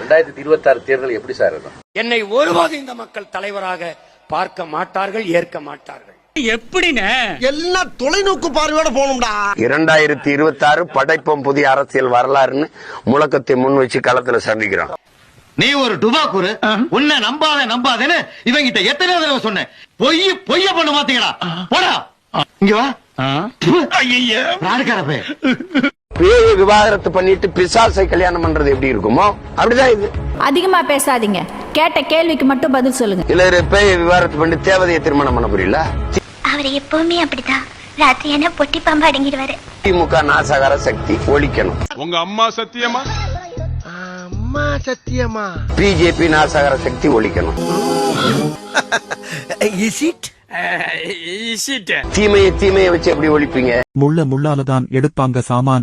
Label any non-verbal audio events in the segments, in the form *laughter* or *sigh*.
ரெண்டாயிரத்தி இருபத்தி ஆறு தேர்தல் எப்படி சார் இருக்கும்? என்னை ஒருபோது இந்த மக்கள் தலைவராக பார்க்க மாட்டார்கள் ஏற்க மாட்டார்கள். எல்லாம் தொலைநோக்கு பார்வையோட போகணும்டா. இரண்டாயிரத்தி இருபத்தி ஆறு படைப்போம் புதிய அரசியல் வரலாறுன்னு முழக்கத்தை முன் வச்சு களத்துல சந்திக்கிறோம். நீ ஒரு டுபாக்குரு உன்னை நம்பாத நம்பாதேன்னு இவங்கிட்ட எத்தனை தடவை சொன்னேன். பொய் பொய்ய பண்ண மாத்தீங்கடா போடா. இங்க வா. ராடுக்கார போய் விவாகரத்து பண்ணிட்டு பிசாசை கல்யாணம் பண்றது எப்படி இருக்குமோ அப்படிதான் இது. அதிகமா பேசாதீங்க. கேட்ட கேள்விக்கு மட்டும் பதில் சொல்லுங்க. இல்ல பேய விவாகரத்து பண்ணி தேவதையை திருமணம் பண்ண புரியல அவர் எப்பவுமே அப்படிதான். ராத்திரியான பொட்டி பாம்பு அடங்கிடுவாரு. திமுக நாசகார சக்தி ஒழிக்கணும். உங்க அம்மா சத்தியமா? அம்மா சத்தியமா? பிஜேபி நாசகார சக்தி ஒழிக்கணும். *laughs* இஸ் இட் தீமையை தீமையை வச்சு எப்படி ஒழிப்பீங்க? முள்ள முள்ளாலதான் எடுப்பாங்க சாமான்.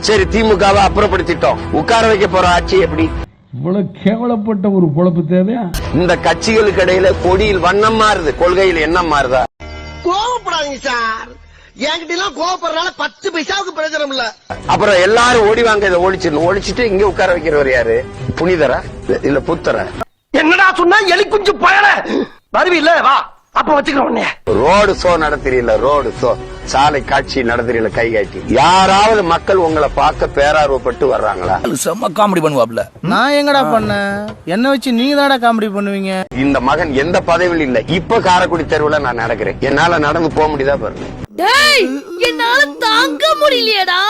சரி திமுகவை அப்புறப்படுத்திட்டோம். உட்கார வைக்க போற ஆட்சி எப்படி? இவ்வளவு கேவலப்பட்ட ஒரு பொழப்பு தேவையா? இந்த கட்சிகளுக்கு இடையில கொடியில் வண்ணம் மாறுது. கொள்கையில் எண்ணம் மாறுதா? கோவப்படாதீங்க சார். என்கிட்ட எல்லாம் கோவப்படுறதுனால பத்து பைசாவுக்கு பிரயோஜனம் இல்ல. அப்புறம் எல்லாரும் ஓடி வாங்க இதை ஒழிச்சிடணும். ஒழிச்சிட்டு இங்க உட்கார வைக்கிறவர் யாரு? புனிதரா? இல்ல புத்தரா? என்னடா சொன்னா எலி குஞ்சு பயல. வருவில்ல வா. அப்ப வச்சுக்கிறோம் ரோடு ஷோ நடத்துறீல ரோடு ஷோ சாலை காட்சி நடத்துறீல கை காட்டி. யாராவது மக்கள் உங்களை பார்க்க பேரார்வப்பட்டு வர்றாங்களா? செம்ம காமெடி பண்ணுவாப்ல. நான் எங்கடா பண்ணேன்? என்ன வச்சு நீங்க தானடா காமெடி பண்ணுவீங்க? இந்த மகன் எந்த பதவியில் இல்ல. இப்ப காரைக்குடி தெருவுல நான் நடக்கிறேன். என்னால நடந்து போக முடியுதா பாருங்க. என்னால தாங்க முடியலையடா.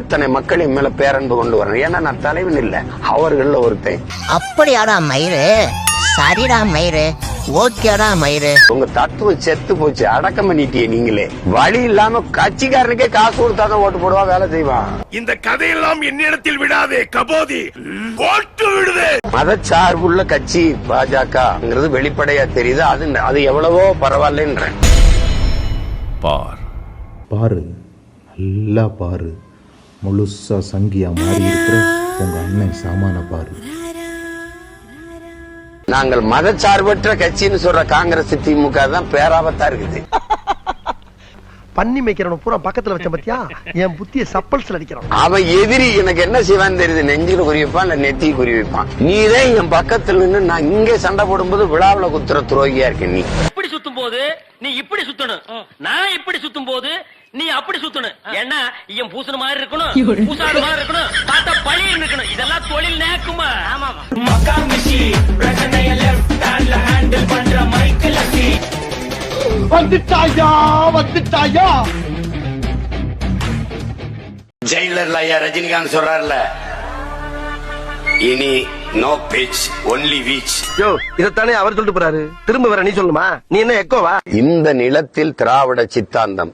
எத்தனை மக்கள் என் மேல பேரன்பு கொண்டு வரணும்? ஏன்னா நான் தலைவன் இல்ல. அவர்கள்ல ஒருத்தன். அப்படியாடா மயிறு? சரிடா மயிறு. ஓகேடா மயிறு. உங்க தத்துவம் செத்து போச்சு. அடக்கம் பண்ணிட்டியே நீங்களே. வழி இல்லாம கட்சிக்காரனுக்கே காசு கொடுத்தாதான் ஓட்டு போடுவா வேலை செய்வான். இந்த கதையெல்லாம் என்னிடத்தில் விடாதே கபோதி. போட்டு விடுதே. மதச்சார்புள்ள கட்சி பாஜகங்கிறது வெளிப்படையா தெரியுது. அது அது எவ்வளவோ பரவாயில்லன்றேன் பார். பாரு. நல்லா பாரு. முழுசா சங்கியா மாறி இருக்கிற உங்க அண்ணன் சாமான பாரு. நாங்கள் மதச்சார்பற்ற கட்சின்னு சொல்ற காங்கிரஸ் திமுக தான் பேராபத்தா இருக்குது. பண்ணி மேய்க்கிறவன பூரா பக்கத்துல வச்ச பத்தியா? என் புத்திய சப்பல்ஸ்ல அடிக்கிறான். அவன் எதிரி எனக்கு என்ன செய்வான்னு தெரியுது? நெஞ்சில குறி வைப்பான் இல்ல நெத்தி குறி வைப்பான் நீதான் என் பக்கத்துல நின்னு நான் இங்கே சண்டை போடும்போது விழாவுல குத்துற துரோகியா இருக்க நீ. இப்படி சுத்தும் போது நீ இப்படி சுத்தணும். நான் இப்படி சுத்தும் போது நீ அப்படி சுத்தணும். ஏன்னா இவன் பூசண மாதிரி இருக்கணும் பூசாத மாதிரி இருக்கணும் பார்த்தா பழி இருக்கணும். இதெல்லாம் தொழில் நேக்குமா? ஆமா வந்துட்டாயா வந்துட்டாயா? ஜெயிலர்ல ஐயா ரஜினிகாந்த் சொல்றாருல இனி no pitch only beach yo இதத்தானே அவர் சொல்லிட்டு போறாரு. திரும்ப வர நீ சொல்லுமா? நீ என்ன எக்கோவா இந்த நிலத்தில் திராவிட சித்தாந்தம்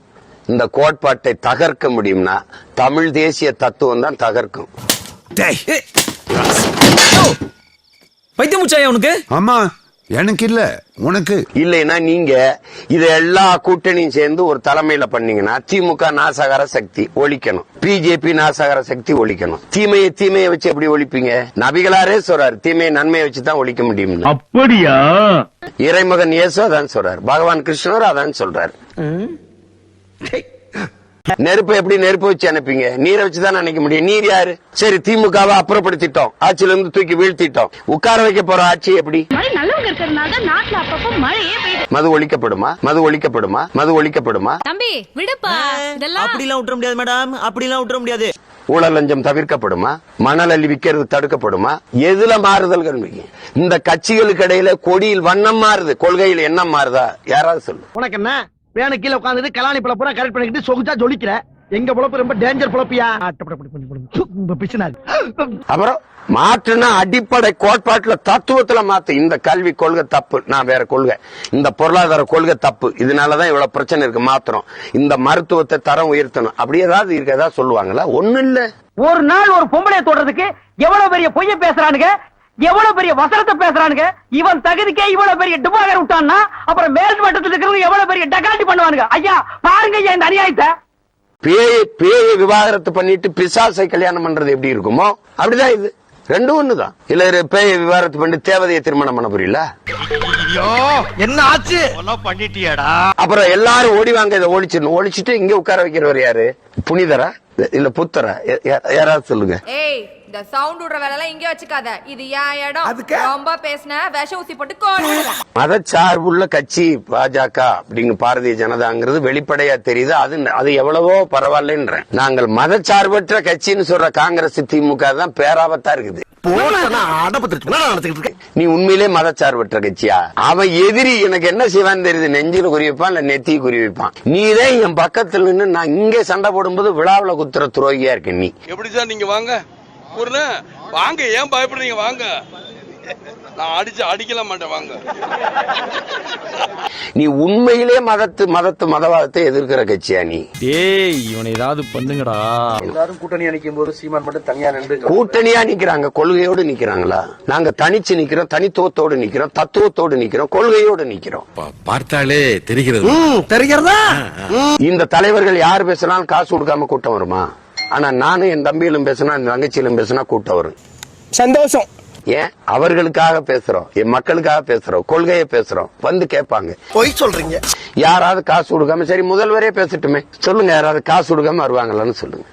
இந்த கோட்பாட்டை தகர்க்க முடியும்னா தமிழ் தேசிய தத்துவம் தான் தகர்க்கும். முச்சாயா உனக்கு? ஆமா எனக்கு இல்ல உனக்கு. இல்லைன்னா நீங்க இத எல்லா கூட்டணியும் சேர்ந்து ஒரு தலைமையில பண்ணீங்கன்னா திமுக நாசகார சக்தி ஒழிக்கணும். பிஜேபி நாசகார சக்தி ஒழிக்கணும். தீமையை தீமையை வச்சு எப்படி ஒழிப்பீங்க? நபிகளாரே சொல்றாரு தீமையை நன்மையை வச்சு தான் ஒழிக்க முடியும் அப்படியா? இறைமகன் இயேசு அதான் சொல்றாரு பகவான் கிருஷ்ணர் அதான் சொல்றாரு. *laughs* நெருப்பு எப்படி நெருப்பு வச்சு அனுப்பீங்க நீரை வச்சு தான் நினைக்க முடியும். நீர் யாரு? சரி திமுகவை அப்புறப்படுத்திட்டோம். ஆட்சியில இருந்து தூக்கி வீழ்த்திட்டோம். உட்கார வைக்க போற ஆட்சி எப்படி? மது ஒழிக்கப்படுமா? மது ஒழிக்கப்படுமா? மது ஒழிக்கப்படுமா? தம்பி விடுப்பா. இதெல்லாம் அப்படிலாம் விட்டுற முடியாது மேடம். அப்படிலாம் விட்டுற முடியாது. ஊழல் லஞ்சம் தவிர்க்கப்படுமா? மணல் அள்ளி விக்கிறது தடுக்கப்படுமா? எதுல மாறுதல் கல்விங்க இந்த கட்சிகளுக்கு இடையில கொடியில் வண்ணம் மாறுது. கொள்கையில் எண்ணம் மாறுதா? யாராவது சொல்லு. உனக்கு என்ன? வேணு கீழே உட்காந்துட்டு கலாணி பழம் பூரா கரெக்ட் பண்ணிக்கிட்டு சொகுச்சா ஜொலிக்கிற. எங்க பொழப்பு ரொம்ப டேஞ்சர் பொழப்பியா? பிச்சுனாரு அப்புறம் மாற்றுனா அடிப்படை கோட்பாட்டுல தத்துவத்துல மாத்து. இந்த கல்வி கொள்கை தப்பு நான் வேற கொள்கை. இந்த பொருளாதார கொள்கை தப்பு. இதனாலதான் இவ்வளவு பிரச்சனை இருக்கு மாத்திரம் இந்த மருத்துவத்தை தரம் உயர்த்தணும். அப்படி ஏதாவது இருக்கு ஏதாவது சொல்லுவாங்களா? ஒண்ணு இல்ல. ஒரு நாள் ஒரு பொம்பளைய தொடுறதுக்கு எவ்வளவு பெரிய பொய்ய பேசுறானுங்க? எவ்வளவு பெரிய வசனத்தை பேசுறானுங்க? இவன் தகுதிக்கே இவ்வளவு பெரிய டிபாகர் விட்டான்னா அப்புறம் மேல் மட்டத்தில் இருக்கிறவங்க எவ்வளவு பெரிய டகாட்டி பண்ணுவானுங்க? ஐயா பாருங்க ஐயா இந்த அநியாயத்தை. பேய பேய விவாகரத்து பண்ணிட்டு பிசாசை கல்யாணம் பண்றது எப்படி இருக்குமோ அப்படிதான் இது. ரெண்டும் ஒண்ணுதான். இல்ல பேய விவாகரத்து பண்ணிட்டு தேவதையை திருமணம் பண்ண புரியல என்ன ஆச்சு? பண்ணிட்டியாடா. அப்புறம் எல்லாரும் ஓடி வாங்க இதை ஒழிச்சிடணும். ஒழிச்சிட்டு இங்க உட்கார வைக்கிறவர் யாரு? புனிதரா? இல்ல புத்தரா? யாராவது சொல்லுங்க. ஏய் இந்த சவுண்ட் விடுற வேலை இங்க வச்சுக்காத. இது என் இடம்? அதுக்கு? ரொம்ப பேசின விஷ ஊசி போட்டு கோடு மதச்சார்புள்ள கட்சி பாஜக அப்படின்னு பாரதிய ஜனதாங்கிறது வெளிப்படையா தெரியுது. அது அது எவ்வளவோ பரவாயில்லன்றேன். நாங்கள் மதச்சார்பற்ற கட்சின்னு சொல்ற காங்கிரஸ் திமுக தான் பேராபத்தா இருக்குது. நீ உண்மையிலே மதச்சார்பற்ற கட்சியா? அவன் எதிரி எனக்கு என்ன செய்வான்னு தெரியுது. நெஞ்சில குறி வைப்பான் இல்ல நெத்திய குறி வைப்பான். நீதான் என் பக்கத்துல நின்னு நான் இங்கே சண்டை போடும்போது விழாவுல குத்துற துரோகியா இருக்க நீ. எப்படி சார் நீங்க வாங்க? ஒரு வாங்க ஏன் பயப்படுறீங்க? வாங்க. நான் அடிச்சு அடிக்கல மாட்டேன் வாங்க. நீ உண்மையிலே மதத்து மதத்து மதவாதத்தை எதிர்க்கிற கட்சியா நீ? டேய் இவனை ஏதாவது பண்ணுங்கடா. எல்லாரும் கூட்டணி அணிக்கும் போது சீமான் மட்டும் தனியா நின்று கூட்டணியா நிக்கிறாங்க கொள்கையோடு நிக்கிறாங்களா? நாங்க தனிச்சு நிக்கிறோம் தனித்துவத்தோடு நிக்கிறோம் தத்துவத்தோடு நிக்கிறோம் கொள்கையோடு நிக்கிறோம். பார்த்தாலே தெரிகிறது. தெரிகிறதா? இந்த தலைவர்கள் யார் பேசினாலும் காசு கொடுக்காம கூட்டம் வருமா? ஆனா நானும் என் தம்பியிலும் பேசினா என் தங்கச்சியிலும் பேசினா கூட்டம் வரும். சந்தோஷம். ஏன்? அவர்களுக்காக பேசுறோம் என் மக்களுக்காக பேசுறோம் கொள்கையை பேசுறோம். வந்து கேட்பாங்க. பொய் சொல்றீங்க. யாராவது காசு கொடுக்காம சரி முதல்வரே பேசட்டுமே. சொல்லுங்க யாராவது காசு கொடுக்காம வருவாங்களான்னு சொல்லுங்க.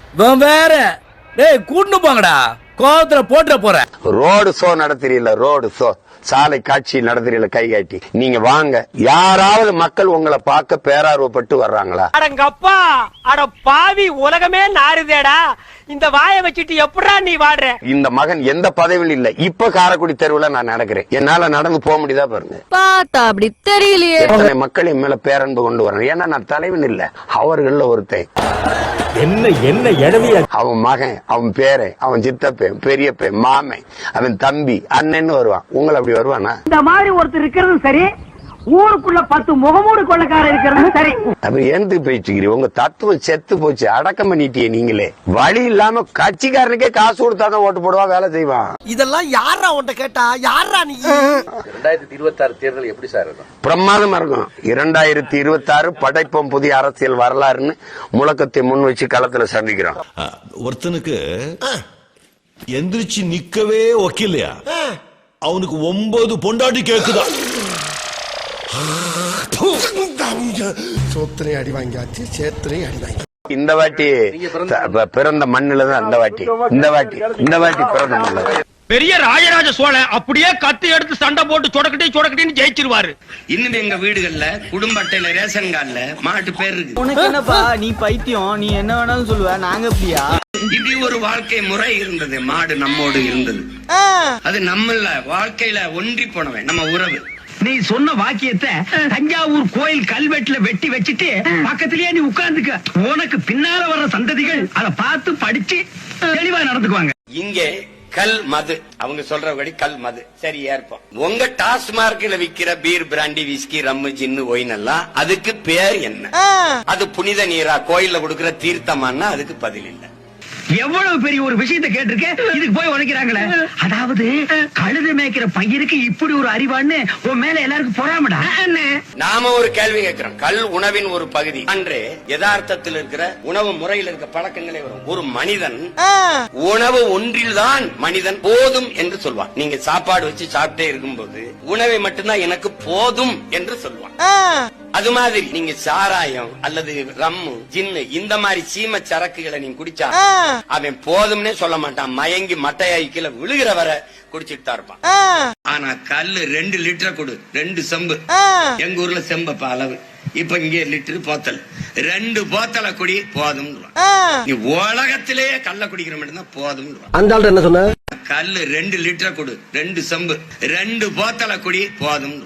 வேற. டேய் கூட்டு போங்கடா. கோவத்துல போட்டுற போற ரோடு ஷோ நடத்துறீல ரோடு ஷோ சாலை காட்சி நடத்துறீல கை காட்டி. நீங்க வாங்க. யாராவது மக்கள் உங்களை பார்க்க பேரார்வப்பட்டு வர்றாங்களா? அடங்கப்பா. அட பாவி உலகமே நாறுதேடா. இந்த வாயை வச்சுட்டு எப்படா நீ வாடுற? இந்த மகன் எந்த பதவியும் இல்ல. இப்ப காரைக்குடி தெருவுல நான் நடக்கிறேன். என்னால நடந்து போக முடியுதா பாருங்க. பார்த்தா அப்படி தெரியலையே. எத்தனை மக்கள் என் மேல பேரன்பு கொண்டு வரேன் ஏன்னா நான் தலைவன் இல்ல. அவர்கள்ல ஒருத்தன். என்ன என்ன எடவியா அவன் மகன் அவன் பேரன் அவன் சித்தப்பன் பெரியப்பன் மாமன் அவன் தம்பி அண்ணன்னு வருவான். உங்களை அப்படி வருவானா? இந்த மாதிரி ஒருத்தர் இருக்கிறதும் சரி ஊருக்குள்ள பத்து முகமூடு கொள்ளக்காரர் இருக்கிறதும் சரி. அப்ப ஏந்து போயிட்டு உங்க தத்துவம் செத்து போச்சு. அடக்கம் பண்ணிட்டியே நீங்களே. வழி இல்லாம கட்சிக்காரனுக்கே காசு கொடுத்தாதான் ஓட்டு போடுவா வேலை செய்வான். இதெல்லாம் யாரா உன்ட்ட கேட்டா? யாரா நீ? ரெண்டாயிரத்தி இருபத்தி ஆறு தேர்தல் எப்படி சார் இருக்கும்? பிரமாதமா இருக்கும். இரண்டாயிரத்தி இருபத்தி ஆறு படைப்போம் புதிய அரசியல் வரலாறுன்னு முழக்கத்தை முன் வச்சு களத்துல சந்திக்கிறோம். ஒருத்தனுக்கு எந்திரிச்சு நிக்கவே ஒக்கில்லையா அவனுக்கு ஒன்பது பொண்டாட்டி கேக்குதா? சோத்திரையும் அடி வாங்கியாச்சு சேத்திரையும் அடி வாங்கி இந்த வாட்டி பிறந்த மண்ணுல தான் அந்த வாட்டி. இந்த வாட்டி இந்த வாட்டி பிறந்த மண்ணுல பெரிய ராஜராஜ சோழன் அப்படியே கத்தி எடுத்து சண்டை போட்டு சொடக்கட்டி சொடக்கட்டின்னு ஜெயிச்சிருவாரு. இன்னும் எங்க வீடுகள்ல குடும்ப அட்டையில ரேஷன் கார்டுல மாட்டு பேர் இருக்கு. உனக்கு என்னப்பா நீ பைத்தியம் நீ என்ன வேணாலும் சொல்லுவ நாங்க எப்படியா? இப்படி ஒரு வாழ்க்கை முறை இருந்தது மாடு நம்மோடு இருந்தது. அது நம்மள வாழ்க்கையில ஒன்றி போனவன் நம்ம உறவு. நீ சொன்ன வாக்கியத்தை தஞ்சாவூர் கோயில் கல்வெட்டுல வெட்டி வச்சிட்டு பக்கத்திலேயே நீ உட்கார்ந்துக்க. உனக்கு பின்னால வர்ற சந்ததிகள் அத பார்த்து படிச்சு தெளிவா நடந்துக்குவாங்க. இங்கே கல் மது. அவங்க சொல்றபடி கல் மது. சரி ஏற்போம். உங்க டாஸ்மார்க்ல விக்கிற beer brandy whisky rum gin wine எல்லாம் அதுக்கு பேர் என்ன? அது புனித நீரா? கோயில்ல கொடுக்கிற தீர்த்தமான்னா அதுக்கு பதில் இல்ல. எவ்வளவு பெரிய ஒரு விஷயத்தை கேட்டிருக்க? இதுக்கு போய் உழைக்கிறாங்களே அதாவது கழுத மேய்க்கிற பையனுக்கு இப்படி ஒரு அறிவான்னு உன் மேல எல்லாருக்கும் பொறாமடா? நாம ஒரு கேள்வி கேட்கிறோம். கல் உணவின் ஒரு பகுதி. அன்று யதார்த்தத்தில் இருக்கிற உணவு முறையில் இருக்க பழக்கங்களே வரும். ஒரு மனிதன் உணவு ஒன்றில்தான் மனிதன் போதும் என்று சொல்வான். நீங்க சாப்பாடு வச்சு சாப்பிட்டே இருக்கும்போது உணவை மட்டும்தான் எனக்கு போதும் என்று சொல்வான். அது மாதிரி நீங்க சாராயம் அல்லது ரம்மு ஜின்னு இந்த மாதிரி சீம சரக்குகளை நீங்க குடிச்சா அவன் போதும்னே சொல்ல மாட்டான். மயங்கி மட்டையாய் கீழே விழுகிற வர குடிச்சிட்டு தான் இருப்பான். ஆனா கல்லு ரெண்டு லிட்டர் கொடு. ரெண்டு செம்பு. எங்க ஊர்ல செம்பப்ப அளவு. இப்ப இங்க லிட்டர் போத்தல். ரெண்டு போத்தலை குடி போதும் நீ உலகத்திலேயே கல்ல குடிக்கிற மட்டும்தான் போதும் அந்த ஆள்கிட்ட என்ன சொன்ன? கல்லு ரெண்டு லிட்டர் கொடு. ரெண்டு செம்பு. ரெண்டு போத்தலை குடி போதும்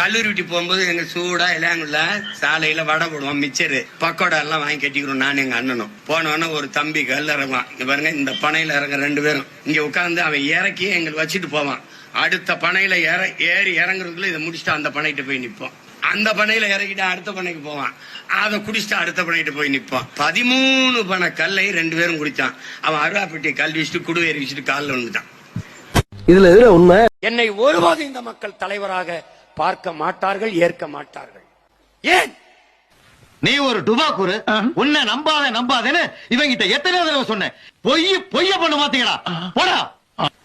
கல்லூரி விட்டு போகும்போது எங்க சூடா இளையாங்குள்ள சாலையில வடை போடுவோம் மிச்சரு. பக்கோடா எல்லாம் வாங்கி கட்டிக்கிறோம் நான் எங்க அண்ணனும். போனவொடனே ஒரு தம்பி கல் இறங்குவான். இங்க பாருங்க இந்த பனையில இறங்க ரெண்டு பேரும். இங்க உட்கார்ந்து அவன் இறக்கி எங்களுக்கு வச்சுட்டு போவான். அடுத்த பனையில ஏற ஏறி இறங்குறதுக்குள்ள இதை முடிச்சுட்டு அந்த பனைகிட்ட போய் நிப்போம் அந்த பனையில இறக்கிட்டு அடுத்த பனைக்கு போவான். அதை குடிச்சிட்டு அடுத்த பனைகிட்ட போய் நிப்பான். பதிமூணு பனை கல்லை ரெண்டு பேரும் குடிச்சான். அவன் அருவாப்பட்டியை கல் வீசிட்டு குடுவேறி வீசிட்டு காலில் வந்துட்டான் இதுல எதுல உண்மை? என்னை ஒருபோதும் இந்த மக்கள் தலைவராக பார்க்க மாட்டார்கள் ஏற்க மாட்டார்கள். ஏன்? நீ ஒரு டுபாக்கூரு உன்னை நம்பாத நம்பாதேன்னு இவங்கிட்ட எத்தனை தடவை சொன்னேன். பொய் பொய்ய பண்ண மாத்தீங்களா போடா.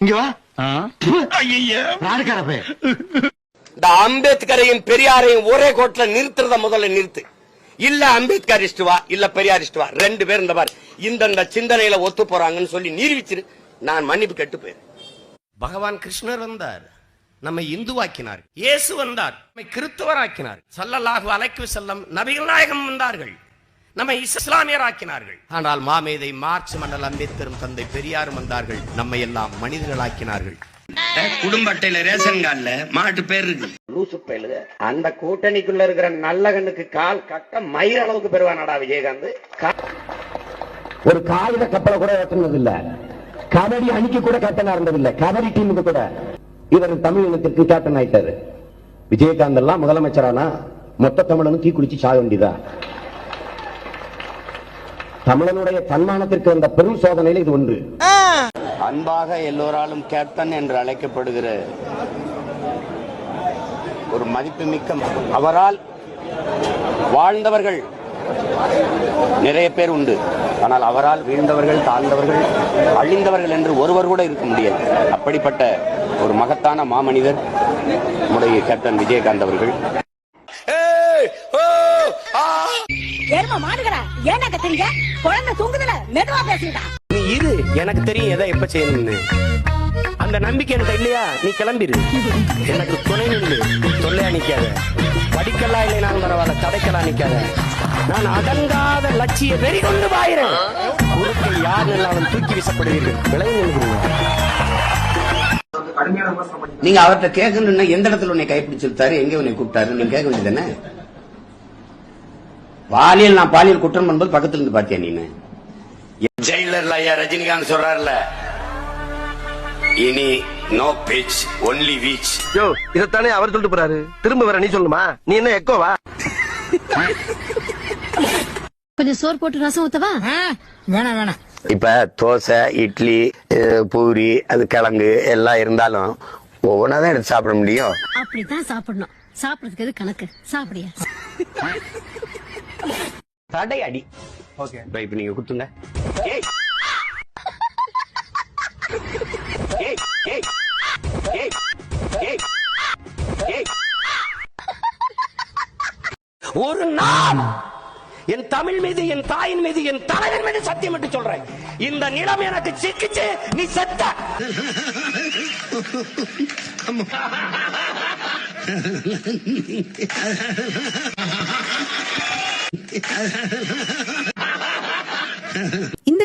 இங்க வா. இந்த அம்பேத்கரையும் பெரியாரையும் ஒரே கோட்ல நிறுத்துறத முதல்ல நிறுத்து. இல்ல அம்பேத்கரிஸ்ட் வா இல்ல பெரியாரிஸ்ட் வா ரெண்டு பேரும் இந்த மாதிரி. இந்தந்த சிந்தனையில ஒத்து போறாங்கன்னு சொல்லி நீர்விச்சிரு. நான் மன்னிப்பு கெட்டு போயிரு பகவான் கிருஷ்ணர் வந்தார். நம்மை இந்துவாக்கினார். இயேசு வந்தார். நம்மை கிறிஸ்துவராக்கினார். சல்லல்லாஹு அலைக்கு செல்லம் நபிகள் நாயகம் வந்தார்கள். நம்மை இஸ்லாமியர் ஆக்கினார்கள் ஆனால் மாமேதை மார்ச் மண்டல் அம்பேத்கரும் தந்தை பெரியாரும் வந்தார்கள். நம்மை எல்லாம் மனிதர்களாக்கினார்கள். குடும்ப அட்டையில ரேஷன் கார்டுல மாட்டு பேர் இருக்கு. லூசு பயலுக அந்த கூட்டணிக்குள்ள இருக்கிற நல்ல கண்ணுக்கு கால் கட்ட மயிர் அளவுக்கு பெறுவானடா விஜயகாந்த். ஒரு காகித கப்பலை கூட ஓட்டுனது இல்ல கபடி அணிக்கு கூட கேப்டனா இருந்தது இல்ல கபடி டீமுக்கு கூட. இவர் தமிழ் இனத்திற்கு கேப்டன் ஆயிட்டாரு. விஜயகாந்த் எல்லாம் முதலமைச்சரானா? மொத்த தமிழனும் தீ குளிச்சு சாக வேண்டியதா? தமிழனுடைய தன்மானத்திற்கு வந்த பெரும் சோதனையில் இது ஒன்று. அன்பாக எல்லோராலும் கேப்டன் என்று அழைக்கப்படுகிற ஒரு மதிப்புமிக்க அவரால் வாழ்ந்தவர்கள் நிறைய பேர் உண்டு. ஆனால் அவரால் வீழ்ந்தவர்கள் தாழ்ந்தவர்கள் அழிந்தவர்கள் என்று ஒருவர் கூட இருக்க முடியாது. அப்படிப்பட்ட ஒரு மகத்தான மாமனிதர் நம்முடைய கேப்டன் விஜயகாந்த் அவர்கள். ஏர்மா குழந்தை தூங்குதுல மெதுவா இரு எனக்கு தெரியும் எதை எப்ப செய்யணும்னு. அந்த நம்பிக்கை எனக்கு இல்லையா? நீ கிளம்பிரு. எனக்கு துணை நின்று தொல்லையா நிக்காத. படிக்கலாம் இல்லைனாலும் பரவாயில்ல தடைக்கலாம் நிக்காத. நான் அடங்காத லட்சிய வெறி கொண்டு பாயிறேன். உருக்கை யார் அவன் தூக்கி வீசப்படுவீர்கள். விளைவு நில்கிறீங்க நீங்க அவர்கிட்ட கேட்கணும்னா எந்த இடத்துல உன்னை கைப்பிடிச்சிருத்தாரு எங்க உன்னை கூப்பிட்டாரு? நீங்க கேட்க வேண்டியதானே பாலியல் நான் பாலியல் குற்றம் பண்ணும்போது பக்கத்துல இருந்து பாத்தியா நீனு? ஜெயிலர்ல ஐயா ரஜினிகாந்த் சொல்றாருல. இனி no pitch only beach yo இதத்தானே அவர் சொல்லிட்டு போறாரு. திரும்ப வேற நீ சொல்லுமா? நீ என்ன எக்கோவா கொஞ்சம் சோறு போட்டு ரசம் ஊத்தவா? வேணாம் வேணாம். இப்ப தோசை இட்லி பூரி அது கிழங்கு எல்லாம் இருந்தாலும் ஒவ்வொன்றா தான் எடுத்து சாப்பிட முடியும். அப்படித்தான் சாப்பிடணும். சாப்பிடறதுக்கு எது கணக்கு? சாப்பிடியா? தடை அடி ஓகே இப்ப நீங்க குத்துங்க ஒரு நாள் என் தமிழ் மீது என் தாயின் மீது என் தலைவன் மீது சத்தியம் என்று சொல்றேன். இந்த நிலம் எனக்கு சிக்கிச்சு நீ செத்த.